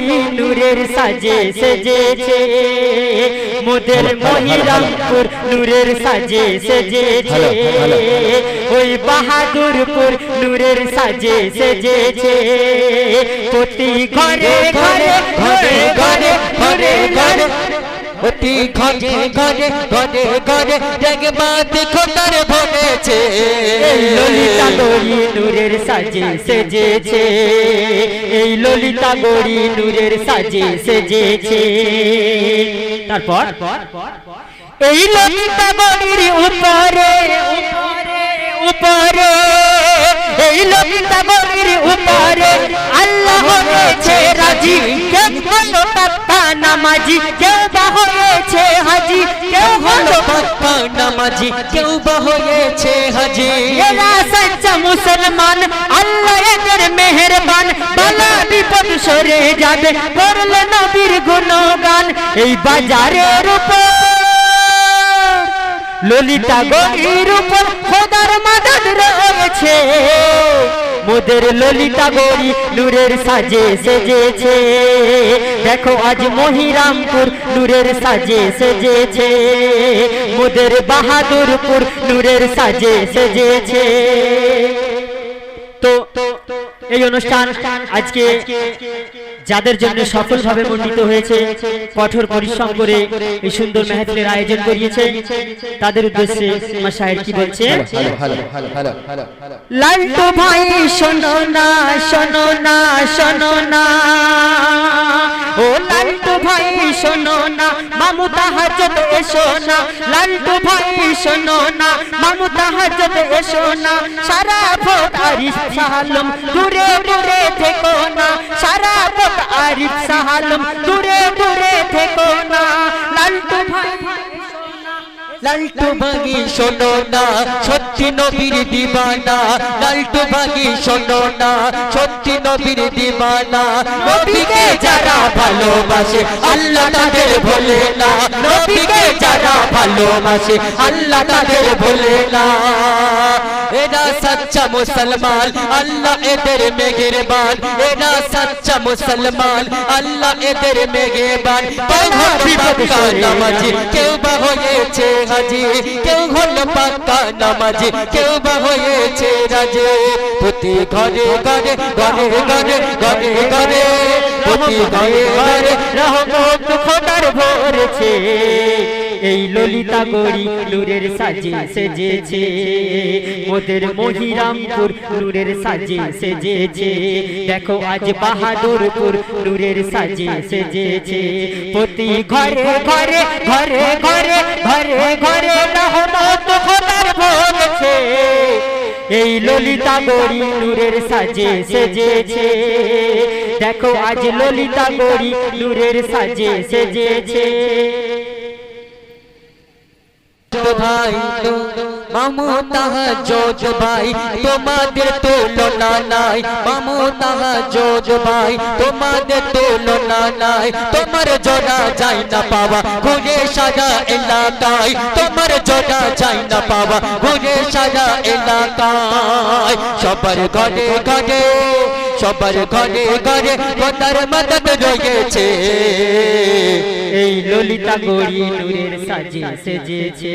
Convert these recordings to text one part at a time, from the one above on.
গড়ি নূরের সাজে সেজেছে। মোদের মহিরামপুর নূরের সাজে সেজেছে। ওই বাহাদুরপুর নূরের সাজে সেজেছে। প্রতি ঘরে ঘরে ঘরে ঘরে ঘরে। ঘরে। অতি ঘরে ঘরে ঘরে ঘরে জগবাত খোদার ভরেছে ললিতা গড়ি নূরের সাজে সেজেছে। এই ললিতা গড়ি নূরের সাজে সেজেছে। তারপর? এই ললিতা গড়ির উপরে উপরে এই ললিতা গড়ির উপরে আল্লাহ হয়েছে রাজি। হলো পাপ্পা নামাজি, কেউ বা হয়েছে হাজি, কেউ হলো পাক্কা নামাজি, কেউ বা হয়েছে হাজি। এরা সচ্চা মুসলমান, আল্লাহ এদের মেহেরবান, বালা বিপদ সরে যাবে, করলে নবীর গুণগান, এই বাজারের উপর। ললিতা গরির উপর খোদার মাদদ রয়েছে। মোদের ললিতা গরি নূরের সাজে সেজেছে। দেখো আজ মহিরামপুর নূরের সাজে সেজেছে। মোদের বাহাদুরপুর নূরের সাজে সেজেছে। তো এই অনুষ্ঠান আজকে যাদের জন্য সফলভাবে মণ্ডিত হয়েছে কঠোর পরিশ্রম করে এই সুন্দর মেহফিলের আয়োজন করিয়েছে। তাদের উদ্দেশ্যে আমার সাহেব কি বলছে? লালটু ভাই শোনো না শোনো না শোনো না। ও লালটু ভাই শোনো না মামুতা হাজত এসো না, লাল্টু ভাই শোনো না মামুতা হাজত এসো না, সারা ভোট আরিফ সাহালম দূরে দূরে থেকো না, সারা ভোট আরিফ সাহালম দূরে দূরে থেকো না। লালটু ভাগি শোনো না সত্যি নবীর দিবানা। লালটু ভাগি শোনো না সত্যি নবীর দিবানা। নবীকে যারা ভালোবাসে আল্লাহ তাদের ভোলে না। নবীকে যারা ভালোবাসে আল্লাহ তাদের ভোলে না। এরা সচ্চা মুসলমান আল্লাহ এদের মেঘেরবান এরা সচ্চা মুসলমান আল্লাহ এদের মেঘেরবান পাক্কা নামাজি কেউ বা হয়েছে হাজি কেউ হল পাক্কা নামাজি কেউ বা হয়েছে রাজে। প্রতি ঘরে ঘরে ঘরে ঘরে ঘরে ঘরে প্রতি ঘরে ঘরে রহমত খোদার ভরেছে। এই ললিতা গড়ি নূরের সাজে সেজেছে। মোদের মহিরামপুর নূরের সাজে সেজেছে। দেখো আজ বাহাদুরপুর নূরের সাজে সেজেছে। প্রতি ঘরে ঘরে ঘরে ঘরে ঘরে ঘরে এই ললিতা গড়ি নূরের সাজে সেজেছে। দেখো আজ ললিতা গড়ি নূরের সাজে সেজেছে। ভাই, মামু তাহা জোজ ভাই, তোমাদের তুলনা নাই। মামু তাহা জোজ ভাই, তোমাদের তুলনা নাই। তোমার জোড়া যাই না পাওয়া, ঘুরে সারা এলাকায়। তোমার জোড়া যাই না পাওয়া, ঘুরে সারা এলাকায়। সবার ঘরে ঘরে সবার ঘরে ঘরে কথার মদত রয়েছে এই ললিতা গড়ি নূরের সাজে সেজেছে।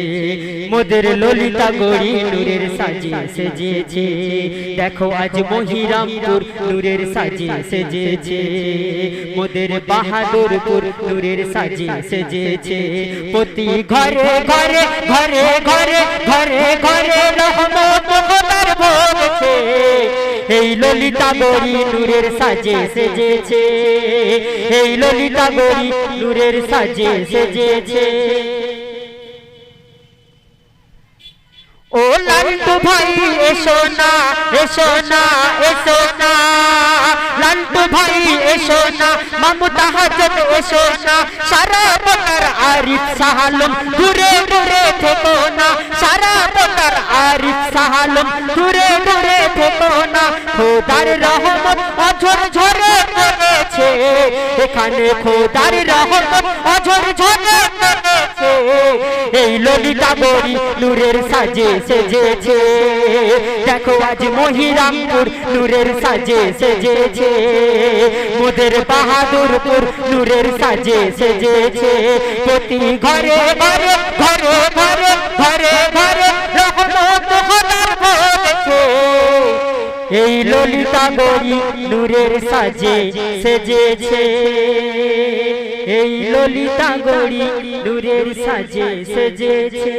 মোদের ললিতা গড়ি নূরের সাজে সেজেছে। দেখো আজ মহিরামপুর নূরের সাজে সেজেছে। মোদের বাহাদুরপুর নূরের সাজে সেজেছে। প্রতি ঘরে ঘরে ঘরে ঘরে ঘরে ঘরে রহমত ভরেছে এই ললিতা গরি নূরের সাজে সেজেছে। এই ললিতা গরি নূরের সাজে সেজেছে। ও লালটু ভাই, এসো না এসো না এসো না। লালটু ভাই, এসো না। মামুতা হাজত এসো না সারা বকার আরিফ সাহালম, দূরে দূরে থেকো না সারা বকার আরিফ সাহালম, দূরে দূরে থেকো না খোদার রহমত অঝর ঝরে পড়েছে। এখানে খোদার রহমত অঝর ঝরে এই ললিতা বড়ি নূরের সাজে সেজেছে। দেখো আজ মহিরামপুর নূরের সাজে সেজেছে, মোদের বাহাদুরপুর নূরের সাজে সেজেছে। প্রতি ঘরে ঘরে ঘরে ঘরে ললিতা গরি নূরের সাজে সেজেছে এই ললিতা গরি নূরের সাজে সেজেছে